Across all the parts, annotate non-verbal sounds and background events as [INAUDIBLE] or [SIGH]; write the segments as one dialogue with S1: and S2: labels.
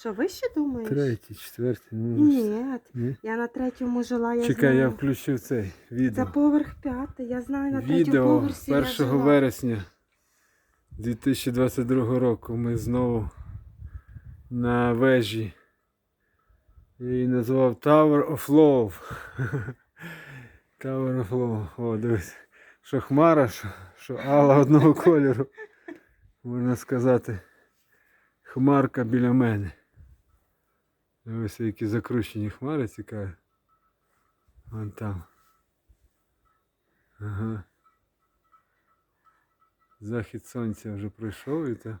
S1: Що, вище думаєш?
S2: Третій, четвертий, ну.
S1: Ні,
S2: Ні?
S1: я на третьому жила, я
S2: Чекай,
S1: знаю.
S2: я включив цей відео.
S1: Це поверх п'ятий, я знаю, на третьому
S2: Відео
S1: поверсі
S2: 1
S1: я жила.
S2: вересня 2022 року. Ми знову на вежі. Я її назвав Tower of Love. [LAUGHS] Tower of Love. О, дивись. Що хмара, що, що Алла одного [LAUGHS] кольору. Можна сказати. Хмарка біля мене. Дивись, які закручені хмари цікаві. Вон там. Ага. Захід сонця вже пройшов і то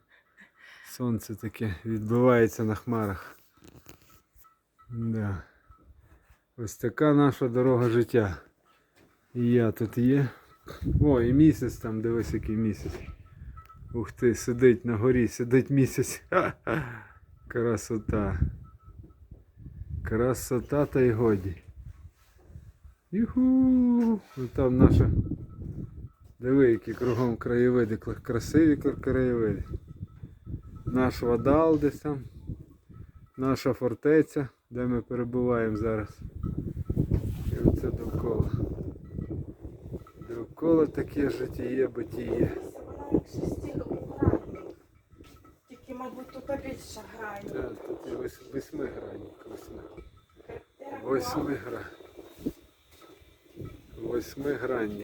S2: сонце таке відбивається на хмарах. Да. Ось така наша дорога життя. І я тут є. О, і місяць там, дивись, який місяць. Ух ти, сидить на горі, сидить місяць. Ха-ха. [LAUGHS] Красота. Красота та й годі. Юху! Там наша. Диви, які кругом краєвиди, красиві краєвиди. Наш вадал десь там. Наша фортеця, де ми перебуваємо зараз. І оце довкола. Довкола таке житіє, битіє.
S1: Тільки, мабуть, тут більше грані.
S2: Так, тут вось- восьмигранник. Восьми. Восьмигра. Восьмигранник.